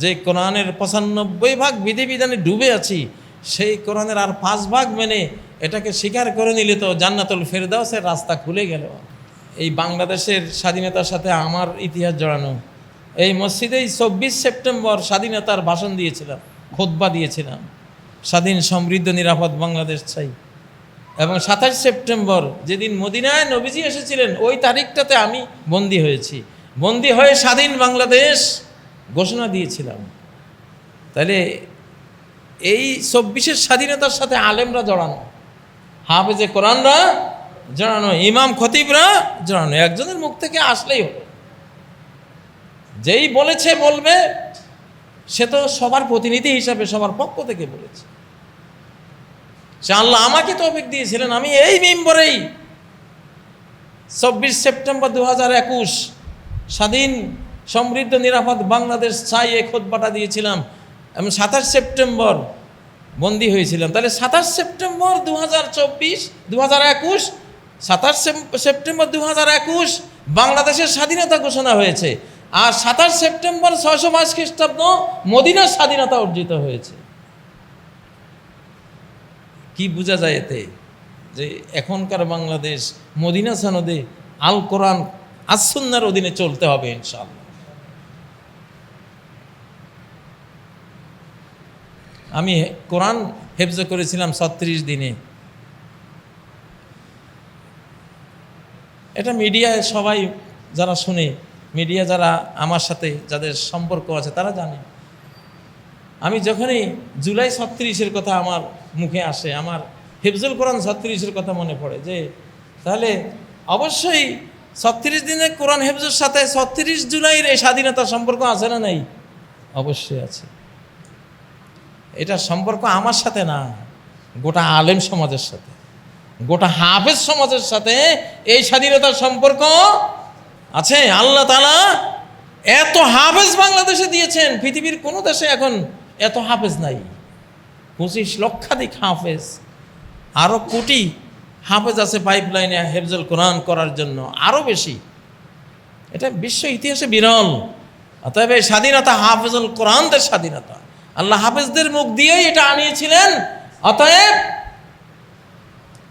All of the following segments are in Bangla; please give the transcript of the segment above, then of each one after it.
যে কোরআনের পঁচানব্বই ভাগ বিধিবিধানে ডুবে আছি, সেই কোরআনের আর পাঁচ ভাগ মেনে এটাকে স্বীকার করে নিলে তো জান্নাতুল ফেরদাউসের রাস্তা খুলে গেল। এই বাংলাদেশের স্বাধীনতার সাথে আমার ইতিহাস জড়ানো। এই মসজিদেই চব্বিশ সেপ্টেম্বর স্বাধীনতার ভাষণ দিয়েছিলাম খোদবা দিয়েছিলাম। স্বাধীন, সমৃদ্ধ, নিরাপদ বাংলাদেশ চাই। এবং সাতাশ সেপ্টেম্বর যেদিন মদিনায় নবীজি এসেছিলেন, ওই তারিখটাতে আমি বন্দী হয়েছি। বন্দী হয়ে স্বাধীন বাংলাদেশ ঘোষণা দিয়েছিলাম। তাহলে এই চব্বিশের স্বাধীনতার সাথে আলেমরা জড়ানো। হাফেজে কোরআনরা জড়ানো, ইমাম খতিবরা জড়ানো, একজনের মুখ থেকে আসলেই হবে। যেই বলেছে বলবে, সে তো সবার প্রতিনিধি হিসাবে সবার পক্ষ থেকে বলেছে। সে আল্লাহ আমাকে তৌফিক দিয়েছিলেন, আমি এই মেম্বরেই চব্বিশ সেপ্টেম্বর দু হাজার একুশ স্বাধীন সমৃদ্ধ নিরাপদ বাংলাদেশ চাই এ খোদবাটা দিয়েছিলাম। এবং সাতাশ সেপ্টেম্বর বন্দী হয়েছিলাম। তাহলে সাতাশ সেপ্টেম্বর দু হাজার চব্বিশ দু হাজার একুশ, সাতাশ সেপ্টেম্বর দু হাজার একুশ বাংলাদেশের স্বাধীনতা ঘোষণা হয়েছে। আর সাতাশ সেপ্টেম্বর ছয়শো বাইশ খ্রিস্টাব্দ মদিনার স্বাধীনতা অর্জিত হয়েছে। কি বোঝা যায় এতে? যে এখনকার বাংলাদেশ মদিনা সনদে আল কোরআন আসন্নার অধীনে চলতে হবে ইনশাআল্লাহ। আমি কোরআন হেফজ করেছিলাম ছত্রিশ দিনে। এটা মিডিয়ায় সবাই যারা শুনে, মিডিয়া যারা আমার সাথে যাদের সম্পর্ক আছে তারা জানে। আমি যখনই জুলাই ছত্রিশের কথা আমার মুখে আসে, আমার হেফজুল কোরআন ছত্রিশের কথা মনে পড়ে যে, তাহলে অবশ্যই ছত্রিশ দিনে কোরআন হেফজুর সাথে ছত্রিশ জুলাইয়ের এই স্বাধীনতার সম্পর্ক আছে না নাই? অবশ্যই আছে। এটা সম্পর্ক আমার সাথে না, গোটা আলেম সমাজের সাথে। গোটা হাফেজ সমাজের সাথে এই স্বাধীনতার সম্পর্ক আছে। আল্লাহ তালা এত হাফেজ বাংলাদেশে দিয়েছেন, পৃথিবীর কোনো দেশে এখন এত হাফেজ নাই। পঁচিশ লক্ষাধিক হাফেজ আরও কোটি হাফেজ আছে পাইপলাইনে হেফজল কোরআন করার জন্য আরও বেশি। এটা বিশ্ব ইতিহাসে বিরল। অতএব স্বাধীনতা হাফেজল কোরআনদের স্বাধীনতা। আল্লাহ হাফেজদের মুখ দিয়েই এটা আনিয়েছিলেন। অতএব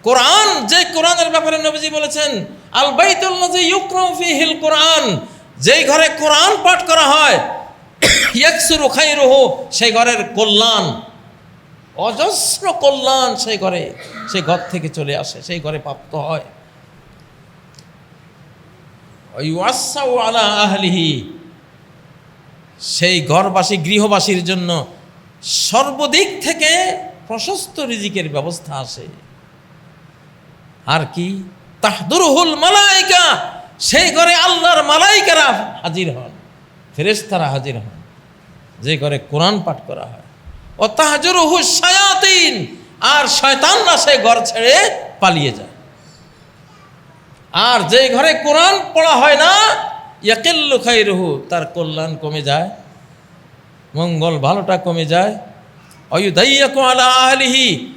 কোরআন, যে কোরআনের ব্যাপারে নবীজি বলেছেন, আল বাইতুল্লাজি ইউকরাউ ফিহিল কোরআন যেই ঘরে কোরআন পাঠ করা হয়, ইয়াকসুরু খাইরুহু সেই ঘরের কল্যাণ, অজস্র কল্যাণ সেই ঘরে, সেই ঘর থেকে চলে আসে, সেই ঘরে প্রাপ্ত হয়। আলা আহলিহি, সেই ঘরবাসী, গৃহবাসীর জন্য সর্বদিক থেকে প্রশস্ত রিজিকের ব্যবস্থা আসে। আর কি? তাহদুরহুল মালাইকা, সেই ঘরে আল্লাহর মালাইকারা হাজির হন, ফেরেশতারা হাজির হন, যে ঘরে কোরআন পাঠ করা হয়। ও তাহজুরহু শায়াতিন, আর শয়তানরা সেই ঘর ছেড়ে পালিয়ে যায়। আর যে ঘরে কোরআন পড়া হয় না, ইয়াকেল্লু খাইরহু, তার কল্যাণ কমে যায়। মঙ্গল ভালোটা কমে যায়। অয়ুদাইয়াকু আলা আহলিহি,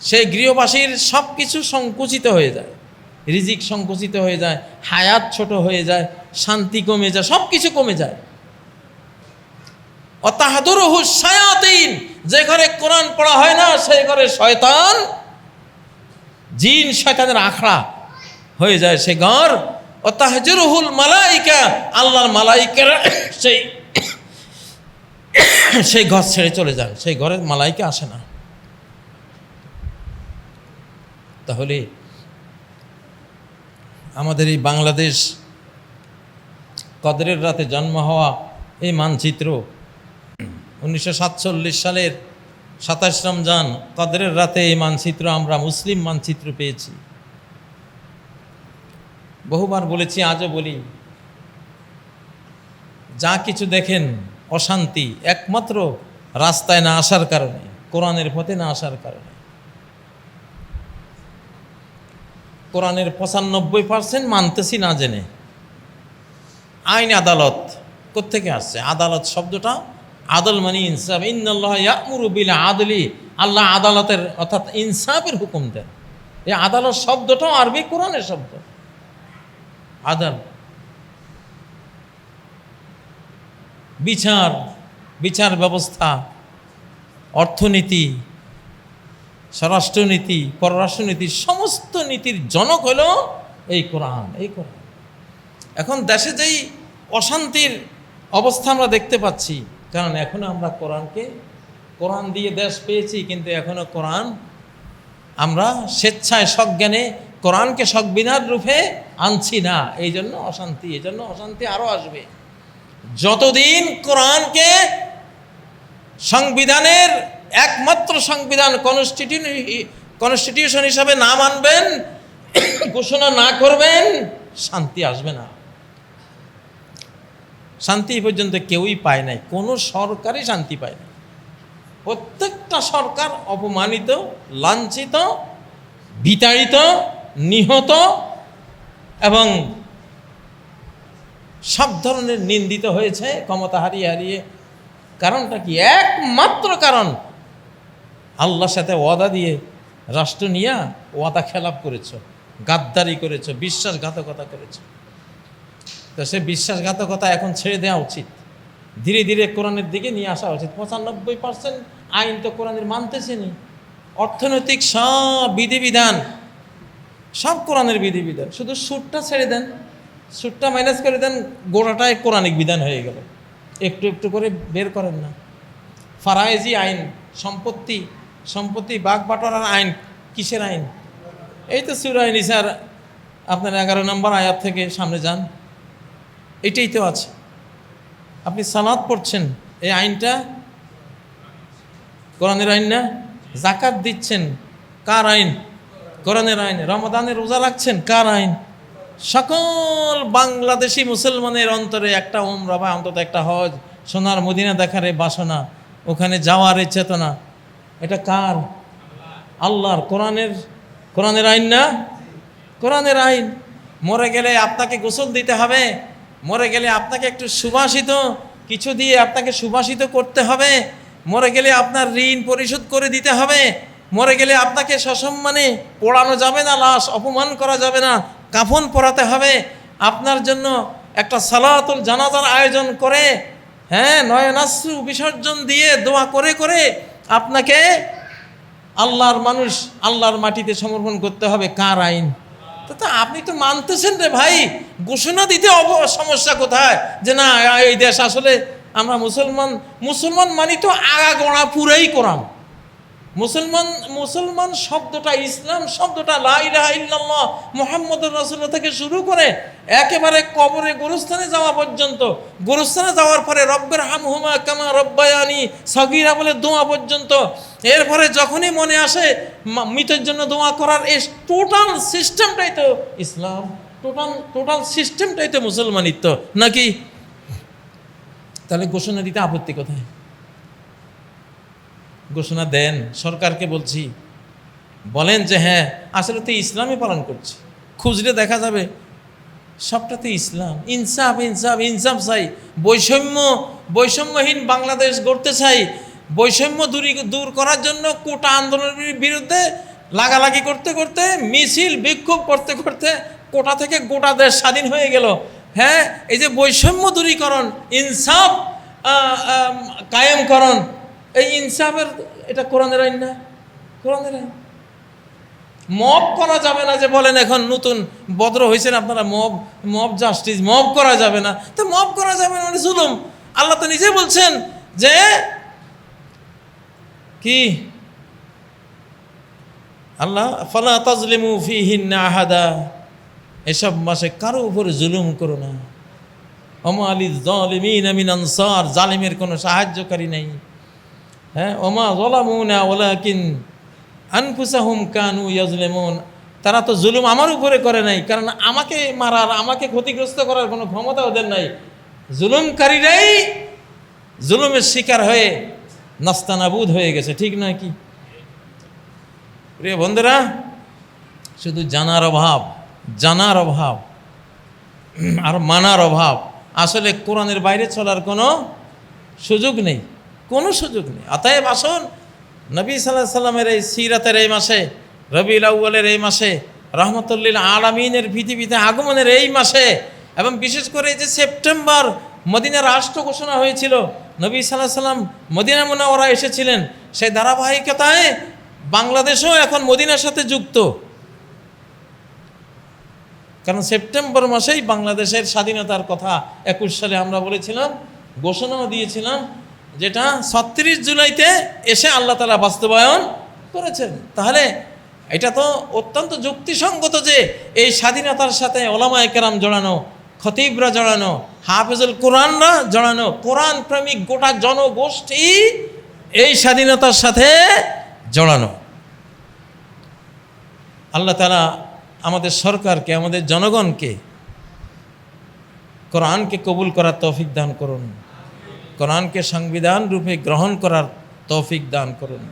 সেই গৃহবাসীর সব কিছু সংকুচিত হয়ে যায়। রিজিক সংকুচিত হয়ে যায়, হায়াত ছোট হয়ে যায়, শান্তি কমে যায় সব কিছু কমে যায়। অতাহাদুরহু শায়াতিন, যে ঘরে কোরআন পড়া হয় না, সেই ঘরে শয়তান, জিন শয়তানের আখড়া হয়ে যায় সে ঘর। ও তাহজুরহুল মালাইকা, আল্লাহর মালাইকারা সেই সেই ঘর ছেড়ে চলে যান, সেই ঘরের মালাইকে আসে না। তাহলে আমাদের এই বাংলাদেশ কদরের রাতে জন্ম হওয়া এই মানচিত্র উনিশশো সাতচল্লিশ সালের সাতাশ রমজান কদরের রাতে এই মানচিত্র, আমরা মুসলিম মানচিত্র পেয়েছি। বহুবার বলেছি, আজও বলি, যা কিছু দেখেন অশান্তি একমাত্র রাস্তায় না আসার কারণে, কোরআনের পথে না আসার কারণে। কোরআনের পঁচানব্বই পার্সেন্ট মানতেছি না জেনে। আইন আদালত কোত্থেকে আসছে? আদালত শব্দটা আদল মানে ইনসাফ। ইন্দাল্লাহ ইয়ামুরু বিল আদলি। আল্লাহ আদালতের অর্থাৎ ইনসাফের হুকুম দেন। এই আদালত শব্দটাও আরবি কোরআনের শব্দ। আদাল বিচার বিচার ব্যবস্থা, অর্থনীতি, স্বরাষ্ট্রনীতি, পররাষ্ট্রনীতি, সমস্ত নীতির জনক হলো এই কোরআন এই কোরআন। এখন দেশে যেই অশান্তির অবস্থা আমরা দেখতে পাচ্ছি, কারণ এখনও আমরা কোরআনকে, কোরআন দিয়ে দেশ পেয়েছি, কিন্তু এখনও কোরআন আমরা স্বেচ্ছায়, সজ্ঞানে কোরআনকে সংবিধান রূপে আনছি না। এই জন্য অশান্তি এই জন্য অশান্তি আরও আসবে। যতদিন কোরআনকে সংবিধানের একমাত্র সংবিধান কনস্টিটিউ কনস্টিটিউশন হিসাবে না মানবেন, ঘোষণা না করবেন, শান্তি আসবে না। শান্তি পর্যন্ত কেউই পায় নাই, কোনো সরকারই শান্তি পায় না প্রত্যেকটা সরকার অপমানিত, লাঞ্ছিত, বিতাড়িত, নিহত এবং সব ধরনের নিন্দিত হয়েছে, ক্ষমতা হারিয়ে হারিয়ে। কারণটা কি? একমাত্র কারণ আল্লাহর সাথে ওয়াদা দিয়ে রাষ্ট্র নিয়ে ওয়াদা খেলাপ করেছ, গাদ্দারি করেছ, বিশ্বাসঘাতকতা করেছ। তো সে বিশ্বাসঘাতকতা এখন ছেড়ে দেওয়া উচিত। ধীরে ধীরে কোরআনের দিকে নিয়ে আসা উচিত। পঁচানব্বই পার্সেন্ট আইন তো কোরআনের মানতেছে নি অর্থনৈতিক সব বিধিবিধান, সব কোরআনের বিধিবিধান। শুধু সুরটা ছেড়ে দেন। সুরটা মাইনাস করে দেন গোড়াটাই কোরআনিক বিধান হয়ে গেল। একটু একটু করে বের করেন না। ফারায়েজি আইন, সম্পত্তি সম্পত্তি বাঘ বাটোয়ারার আইন, কিসের আইন? এই তো সুর আইন স্যার আপনার এগারো নম্বর আয়াত থেকে সামনে যান। এটাই তো আছে। আপনি সালাদ পড়ছেন, এই আইনটা? কোরআনের আইন না? জাকাত দিচ্ছেন, কার আইন? কোরআনের আইন। রমাদানে রোজা রাখছেন, কার আইন? সকল বাংলাদেশি মুসলমানের অন্তরে একটা ওমরা বা অন্তত একটা হজ, সোনার মদিনা দেখার বাসনা, ওখানে যাওয়ার চেতনা, এটা কার? আল্লাহর, কোরআনের কোরআনের আইন না? কোরআনের আইন। মরে গেলে আপনাকে গোসল দিতে হবে, মরে গেলে আপনাকে একটু সুবাসিত, কিছু দিয়ে আপনাকে সুবাসিত করতে হবে, মরে গেলে আপনার ঋণ পরিশোধ করে দিতে হবে, মরে গেলে আপনাকে সসম্মানে পোড়ানো যাবে না, লাশ অপমান করা যাবে না কাফন পরাতে হবে। আপনার জন্য একটা সালাতুল জানাজার আয়োজন করে হ্যাঁ নয়নাশ্রু বিসর্জন দিয়ে দোয়া করে করে আপনাকে আল্লাহর মানুষ আল্লাহর মাটিতে সমর্পণ করতে হবে। কার আইন? তো আপনি তো মানতেছেন রে ভাই। ঘোষণা দিতে অব সমস্যা কোথায়? যে না, এই দেশ আসলে আমরা মুসলমান মুসলমান মানি তো আগা গোড়া পুরাই কোরআন। মুসলমান মুসলমান শব্দটা ইসলাম শব্দটা লাইলাহা ইল্লাল্লাহ মোহাম্মদুর রাসূলুল্লাহ থেকে শুরু করে একেবারে কবরে গোরস্থানে যাওয়া পর্যন্ত, গোরস্থানে যাওয়ার পরে রব্বের হামহুমা কামা রব্বায়ানি সগিরা বলে দোয়া পর্যন্ত। এরপরে যখনই মনে আসে মৃতের জন্য দোয়া করার এই টোটাল সিস্টেমটাই তো ইসলাম টোটাল টোটাল সিস্টেমটাই তো মুসলমানিত্ব, নাকি? তাহলে ঘোষণা দিতে আপত্তি কোথায়? ঘোষণা দেন, সরকারকে বলছি। বলেন যে হ্যাঁ আসলে তো ইসলামই পালন করছি। খুঁজলে দেখা যাবে, সবটাতে ইসলাম। ইনসাফ ইনসাফ ইনসাফ চাই। বৈষম্য, বৈষম্যহীন বাংলাদেশ গড়তে চাই। বৈষম্য দূরী, দূর করার জন্য কোটা আন্দোলনের বিরুদ্ধে লাগালাগি করতে করতে, মিছিল, বিক্ষোভ করতে করতে কোটা থেকে গোটা দেশ স্বাধীন হয়ে গেল। হ্যাঁ এই যে বৈষম্য দূরীকরণ, ইনসাফ কায়েমকরণ এই ইনসাফের, এটা কোরআনের আইন না? কোরআনের আইন। মব করা যাবে না যে বলেন এখন নতুন বদ্র হয়েছেন আপনারা, মব মব জাস্টিস মব করা যাবে না। তো মব করা যাবে না মানে জুলুম। আল্লাহ তো নিজে বলছেন যে কি? আল্লাহ, ফালা তাজলিমু ফিহিন্না আহাদা। এসব মাসে কারও উপরে জুলুম করো না। ওমা আলী জালিমিন আমিন আনসার। জালিমের কোনো সাহায্যকারী নেই। হ্যাঁ ওমা জলামুনা ওলাকিন আনফুসাহুম কানু ইয়াজলেমুন। তারা তো জুলুম আমার উপরে করে নাই, কারণ আমাকে মারার, আমাকে ক্ষতিগ্রস্ত করার কোনো ক্ষমতা ওদের নাই। জুলুমকারীরাই জুলুমের শিকার হয়ে নাস্তানাবুদ হয়ে গেছে, ঠিক নয় কি? প্রিয় বন্ধুরা, শুধু জানার অভাব জানার অভাব, আর মানার অভাব। আসলে কোরআনের বাইরে চলার কোনো সুযোগ নেই। কোনো সুযোগ নেই। অতএব আসুন, নবী সাল্লাহ সাল্লামের এই সিরাতের এই মাসে, রবিউল আউ্বালের এই মাসে, রহমতুল্লিল আলামিনের পৃথিবীতে আগমনের এই মাসে এবং বিশেষ করে এই যে সেপ্টেম্বর, মদিনা রাষ্ট্র ঘোষণা হয়েছিল, নবী সাল্লাহ সাল্লাম মদিনা মোনাওয়ারা এসেছিলেন। সেই ধারাবাহিকতায় বাংলাদেশও এখন মদিনার সাথে যুক্ত। কারণ সেপ্টেম্বর মাসেই বাংলাদেশের স্বাধীনতার কথা একুশ সালে আমরা বলেছিলাম, ঘোষণাও দিয়েছিলাম যেটা ছত্রিশ জুলাইতে এসে আল্লাহ তালা বাস্তবায়ন করেছেন। তাহলে এটা তো অত্যন্ত যুক্তিসঙ্গত যে এই স্বাধীনতার সাথে ওলামায় কেরাম জড়ানো, খতিবরা জড়ানো, হাফেজুল কোরআনরা জড়ানো, কোরআন প্রেমিক গোটা জনগোষ্ঠী এই স্বাধীনতার সাথে জড়ানো। আল্লাহ তালা আমাদের সরকারকে, আমাদের জনগণকে কোরআনকে কবুল করার তৌফিক দান করুন। কোরআনকে সংবিধান রূপে গ্রহণ করার তৌফিক দান করুন।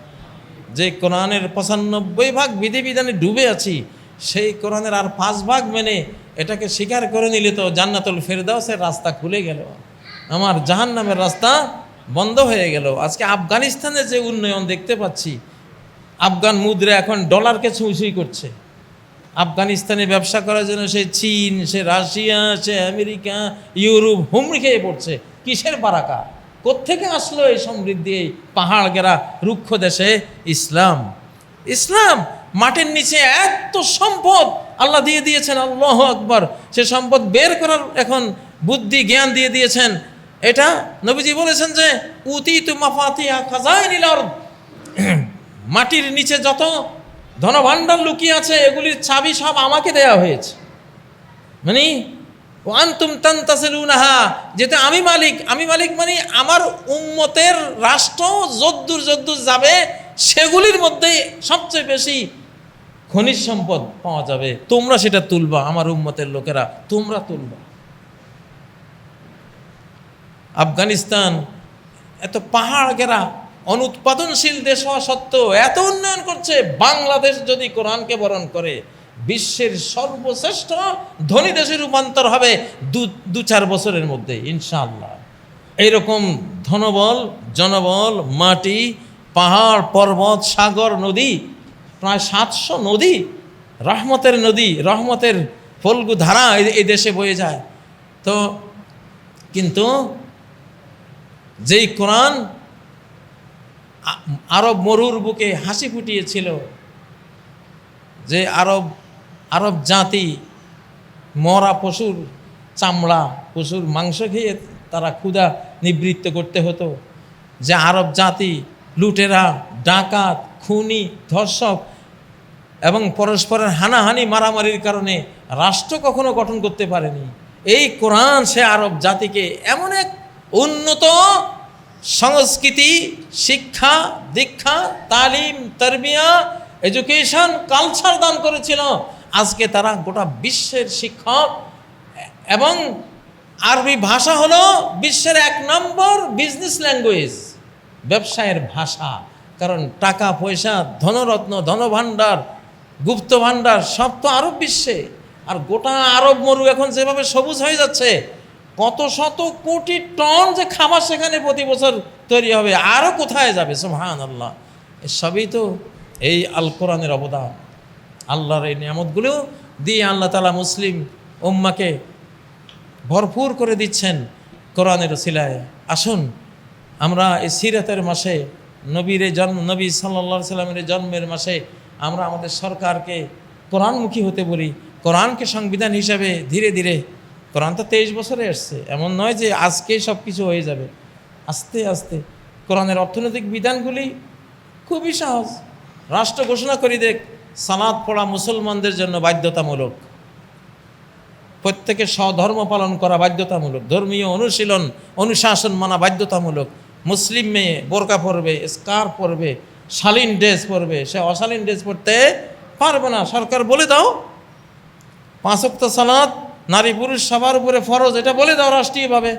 যে কোরআনের পঁচানব্বই ভাগ বিধিবিধানে ডুবে আছি, সেই কোরআনের আর পাঁচ ভাগ মেনে এটাকে স্বীকার করে নিলে তো জান্নাতুল ফেরদাউসের রাস্তা খুলে গেল। আমার জাহান্নামের রাস্তা বন্ধ হয়ে গেল। আজকে আফগানিস্তানের যে উন্নয়ন দেখতে পাচ্ছি, আফগান মুদ্রা এখন ডলারকে ছুঁই করছে। আফগানিস্তানে ব্যবসা করার জন্য সে চীন, সে রাশিয়া, সে আমেরিকা, ইউরোপ হুমড়ি খেয়ে পড়ছে। কিসের বারাকা? কোত্থেকে আসলো এই সমৃদ্ধি? এই পাহাড় গেরা রুক্ষ দেশে ইসলাম। ইসলাম মাটির নিচে এত সম্পদ আল্লাহ দিয়ে দিয়েছেন, আল্লাহ আকবর। সে সম্পদ বের করার এখন বুদ্ধি, জ্ঞান দিয়ে দিয়েছেন। এটা নবীজি বলেছেন যে উতি তু খাজাই নিলার মাটির নিচে যত ধনভাণ্ডার লুকিয়ে আছে, এগুলির চাবি সব আমাকে দেয়া হয়েছে। মানে ওয়ান্তুম তান্তাসেলুনাহা, যেটা আমি মালিক আমি মালিক মানে আমার উম্মতের রাষ্ট্র যদ্দুর যদ্দুর যাবে, সেগুলির মধ্যে সবচেয়ে বেশি খনিজ সম্পদ পাওয়া যাবে। তোমরা সেটা তুলবা, আমার উম্মতের লোকেরা, তোমরা তুলবা। আফগানিস্তান, এত পাহাড় ঘেরা অনুৎপাদনশীল দেশ হওয়া সত্ত্বেও এত উন্নয়ন করছে, বাংলাদেশ যদি কোরআনকে বরণ করে বিশ্বের সর্বশ্রেষ্ঠ ধনী দেশে রূপান্তর হবে দু দু চার বছরের মধ্যে, ইনশাআল্লাহ। এইরকম ধনবল, জনবল, মাটি, পাহাড়, পর্বত, সাগর, নদী, প্রায় সাতশো নদী, রহমতের নদী, রহমতের ফলগু ধারা এই- দেশে বয়ে যায়। তো কিন্তু যেই কোরআন আরব মরুর বুকে হাসি ফুটিয়েছিল, যে আরব আরব জাতি মরা পশুর চামড়া, পশুর মাংস খেয়ে তারা ক্ষুধা নিবৃত্ত করতে হতো। যে আরব জাতি লুটেরা, ডাকাত, খুনি, ধর্ষক এবং পরস্পরের হানাহানি, মারামারির কারণে রাষ্ট্র কখনো গঠন করতে পারেনি। এই কোরআন সে আরব জাতিকে এমন এক উন্নত সংস্কৃতি, শিক্ষা, দীক্ষা, তালিম, তরবিয়া, এডুকেশন, কালচার দান করেছিল আজকে তারা গোটা বিশ্বের শিক্ষক, এবং আরবি ভাষা হলো বিশ্বের এক নম্বর বিজনেস ল্যাঙ্গুয়েজ ব্যবসায়ের ভাষা। কারণ টাকা, পয়সা, ধনরত্ন, ধনভাণ্ডার, গুপ্ত ভাণ্ডার, সব তো আরব বিশ্বে। আর গোটা আরব মরু এখন যেভাবে সবুজ হয়ে যাচ্ছে, কত শত কোটি টন যে খাবার সেখানে প্রতি বছর তৈরি হবে আরও কোথায় যাবে? সুবহান আল্লাহ সবই তো এই আল কোরআনের অবদান। আল্লাহর এই নিয়ামতগুলো দিয়ে আল্লাহ তালা মুসলিম উম্মাকে ভরপুর করে দিচ্ছেন কোরআনের সিলায়। আসুন, আমরা এই সিরাতের মাসে, নবীর জন্ম, নবী সাল্লা সাল্লামের জন্মের মাসে আমরা আমাদের সরকারকে কোরআনমুখী হতে বলি, কোরআনকে সংবিধান হিসাবে ধীরে ধীরে, কোরআন তো তেইশ বছরে এসছে, এমন নয় যে আজকেই সব কিছু হয়ে যাবে। আস্তে আস্তে, কোরআনের অর্থনৈতিক বিধানগুলি খুবই সহজ। রাষ্ট্র ঘোষণা করি দেখ সালাদ পড়া মুসলমানদের জন্য বাধ্যতামূলক। প্রত্যেকে স্বধর্ম পালন করা বাধ্যতামূলক। ধর্মীয় অনুশীলন, অনুশাসন মানা বাধ্যতামূলক। মুসলিম মেয়ে বোরকা পরবে স্কার পরবে, শালীন ড্রেস পরবে, সে অশালীন ড্রেস পরতে পারবে না। সরকার বলে দাও পাঁচক্ত সালাদ, নারী পুরুষ সবার উপরে ফরজ, এটা বলে দাও রাষ্ট্রীয়ভাবে।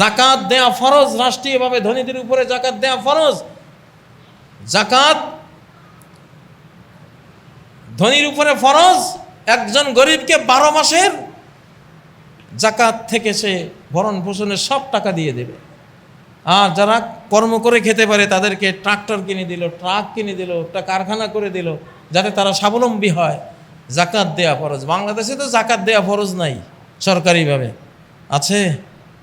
জাকাত দেয়া ফরজ, রাষ্ট্রীয়ভাবে ধনীদের উপরে জাকাত দেয়া ফরজ। জাকাত ধনীর উপরে ফরজ, একজন গরিবকে বারো মাসের জাকাত থেকে সে ভরণ পোষণের সব টাকা দিয়ে দেবে। আর যারা কর্ম করে খেতে পারে, তাদেরকে ট্রাক্টর কিনে দিল, ট্রাক কিনে দিল, একটা কারখানা করে দিল, যাতে তারা স্বাবলম্বী হয়। জাকাত দেয়া ফরজ। বাংলাদেশে তো জাকাত দেয়া ফরজ নাই সরকারিভাবে। আছে?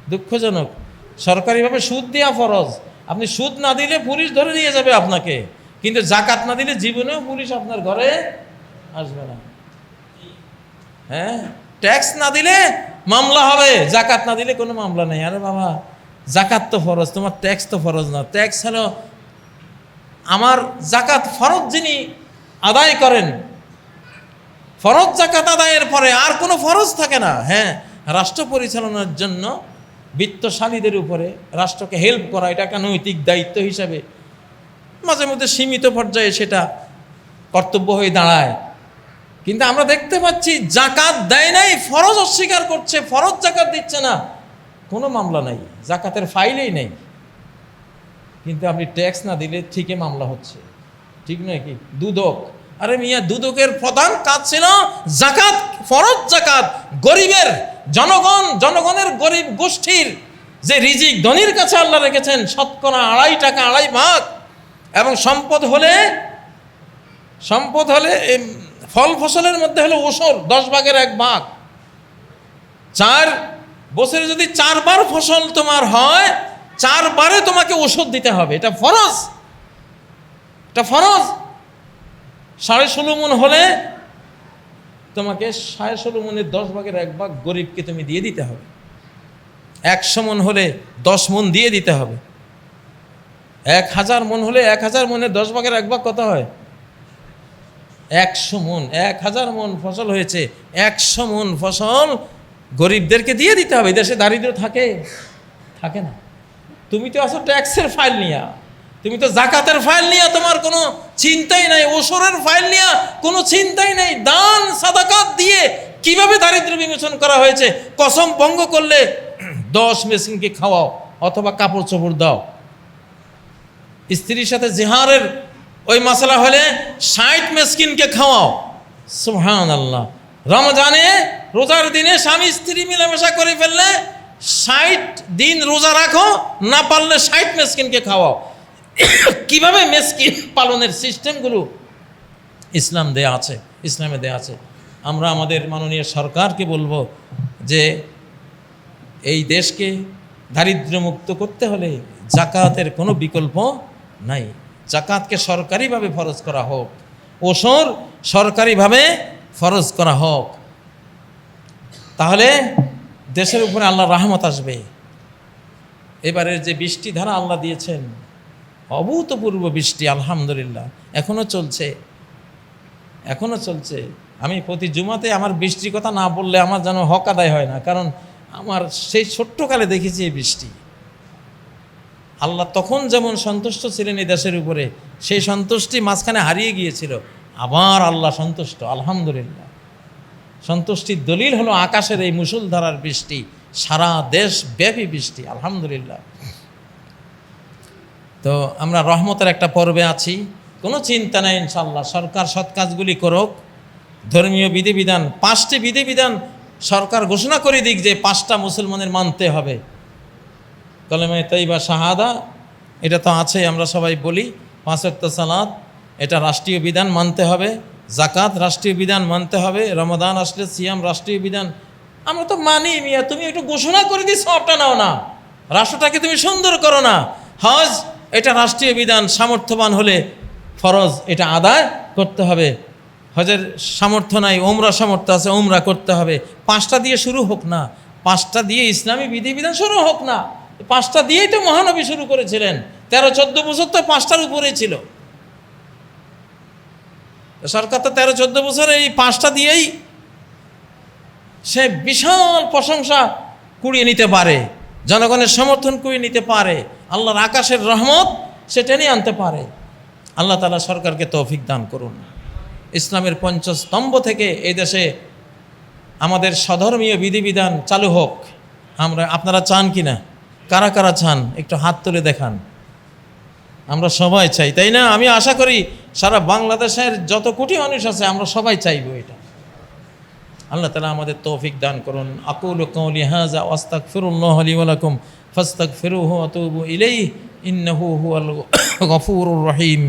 দুঃখজনক। সরকারিভাবে সুদ দেওয়া ফরজ। আপনি সুদ না দিলে পুলিশ ধরে নিয়ে যাবে আপনাকে। কিন্তু জাকাত না দিলে জীবনেও পুলিশ আপনার ঘরে আসবে না। হ্যাঁ? ট্যাক্স না দিলে মামলা হবে, জাকাত না দিলে কোনো মামলা নেই। আরে বাবা, জাকাত তো ফরজ, তোমার ট্যাক্স তো ফরজ না। ট্যাক্স হলো আমার জাকাত ফরজ যিনি আদায় করেন, ফরজ জাকাত আদায়ের পরে আর কোনো ফরজ থাকে না। হ্যাঁ রাষ্ট্র পরিচালনার জন্য বিত্তশালীদের উপরে রাষ্ট্রকে হেল্প করা, এটা একটা নৈতিক দায়িত্ব হিসাবে মাঝে মধ্যে সীমিত পর্যায়ে সেটা কর্তব্য হয়ে দাঁড়ায়। কিন্তু আমরা দেখতে পাচ্ছি জাকাত দেয় নাই, ফরজ অস্বীকার করছে, ফরজ জাকাত দিচ্ছে না। কোনো মামলা নাই, জাকাতের ফাইলেই নেই। কিন্তু আপনি ট্যাক্স না দিলে ঠিকই মামলা হচ্ছে। ঠিক নয় কি? দুদক। আরে মিয়া, দুদকের প্রধান কাজ ছিল জাকাত, ফরজ জাকাত, গরিবের, জনগণ, জনগণের গরিব গোষ্ঠীর। যে রিজিক ধনির কাছে আল্লাহ রেখেছেন, শতকরা আড়াই টাকা, আড়াই ভাগ। এবং সম্পদ হলে সম্পদ হলে ফল ফসলের মধ্যে হলো ওসর দশ ভাগের এক ভাগ। চার বছরে যদি চারবার ফসল তোমার হয়, চারবারে তোমাকে ওষুধ দিতে হবে। এটা ফরজ। এটা ফরজ। সাড়ে ষোলো মন হলে তোমাকে সাড়ে ষোলো মনের দশ ভাগের এক ভাগ গরিবকে তুমি দিয়ে দিতে হবে। একশো মন হলে দশ মন দিয়ে দিতে হবে। এক হাজার মন হলে এক হাজার মনের দশ ভাগের এক ভাগ কত হয়? একশো মন, এক হাজার মন ফসল হয়েছে, একশো মন ফসল গরিবদেরকে দিয়ে দিতে হবে দেশে দারিদ্র থাকে থাকে না। তুমি তো আসো ট্যাক্সের ফাইল নিয়া, তুমি তো জাকাতের ফাইল নিয়া, তোমার কোনো চিন্তাই নাই ওসরের ফাইল নিয়া কোনো চিন্তাই নাই, দান, সাদাকাত দিয়ে কীভাবে দারিদ্র বিমোচন করা হয়েছে? কসম ভঙ্গ করলে দশ মেশিনকে খাওয়াও, অথবা কাপড় চোপড় দাও। স্ত্রীর সাথে জেহারের ওই মশলা হলে ষাট মেসকিনকে খাওয়াও। সুহান আল্লাহ রমজানে রোজার দিনে স্বামী স্ত্রী মিলেমিশা করে ফেললে ষাট দিন রোজা রাখো, না পারলে ষাট মেসকিনকে খাওয়াও। কীভাবে মেসকিন পালনের সিস্টেমগুলো ইসলাম দেয়া আছে, ইসলামে দেয়া আছে? আমরা আমাদের মাননীয় সরকারকে বলব যে এই দেশকে দারিদ্র্যমুক্ত করতে হলে জাকাতের কোনো বিকল্প নাই। জাকাতকে সরকারিভাবে ফরজ করা হোক। ওসর সরকারিভাবে ফরজ করা হোক। তাহলে দেশের উপরে আল্লাহ রাহমত আসবে। এবারের যে বৃষ্টি ধারা আল্লাহ দিয়েছেন, অভূতপূর্ব বৃষ্টি, আলহামদুলিল্লাহ এখনও চলছে। এখনও চলছে। আমি প্রতি জুমাতে আমার বৃষ্টির কথা না বললে আমার যেন হক আদায় হয় না, কারণ আমার সেই ছোট্টকালে দেখেছি এই বৃষ্টি। আল্লাহ তখন যেমন সন্তুষ্ট ছিলেন এই দেশের উপরে, সেই সন্তুষ্টি মাঝখানে হারিয়ে গিয়েছিল। আবার আল্লাহ সন্তুষ্ট, আলহামদুলিল্লাহ। সন্তুষ্টির দলিল হলো আকাশের এই মুসুলধারার বৃষ্টি, সারা দেশ ব্যাপী বৃষ্টি, আলহামদুলিল্লাহ। তো আমরা রহমতের একটা পর্বে আছি। কোনো চিন্তা নেই ইনশাল্লাহ সরকার সৎ কাজগুলি করুক। ধর্মীয় বিধিবিধান, পাঁচটি বিধিবিধান সরকার ঘোষণা করে দিক যে পাঁচটা মুসলমানের মানতে হবে। কলেমে তৈবা শাহাদা, এটা তো আছে আমরা সবাই বলি পাঁচক্ত সালাদ এটা রাষ্ট্রীয় বিধান মানতে হবে জাকাত রাষ্ট্রীয় বিধান মানতে হবে রমাদান আসলে সিয়াম রাষ্ট্রীয় বিধান, আমরা তো মানি মিয়া, তুমি একটু ঘোষণা করে দিই সবটা নাও না, রাষ্ট্রটাকে তুমি সুন্দর করো না, হজ, এটা রাষ্ট্রীয় বিধান, সামর্থ্যবান হলে ফরজ, এটা আদায় করতে হবে, হজের সামর্থ্য নাই ওমরা সামর্থ্য আছে ওমরা করতে হবে, পাঁচটা দিয়ে শুরু হোক না, পাঁচটা দিয়ে ইসলামী বিধিবিধান শুরু হোক না পাঁচটা দিয়েই তো মহানবী শুরু করেছিলেন। তেরো, চোদ্দ বছর তো পাঁচটার উপরেই ছিল। সরকার তো তেরো, চোদ্দ বছর এই পাঁচটা দিয়েই সে বিশাল প্রশংসা কুড়িয়ে নিতে পারে, জনগণের সমর্থন কুড়িয়ে নিতে পারে, আল্লাহর আকাশের রহমত সে টেনে আনতে পারে। আল্লাহ তালা সরকারকে তৌফিক দান করুন। ইসলামের পঞ্চস্তম্ভ থেকে এই দেশে আমাদের স্বধর্মীয় বিধিবিধান চালু হোক। আমরা, আপনারা চান কি না কারা কারা চান? একটু হাত তুলে দেখান। আমরা সবাই চাই, তাই না? আমি আশা করি সারা বাংলাদেশের যত কোটি মানুষ আছে, আমরা সবাই চাইব এটা। আল্লাহ তালা আমাদের তৌফিক দান করুন। আকুল কৌলি হাজা ওয়াস্তাক ফিরুল্লাহ আলী ওয়ালাকুম হু অতুবু ইলেই ইন্নহু হু আল গফুর রহিম।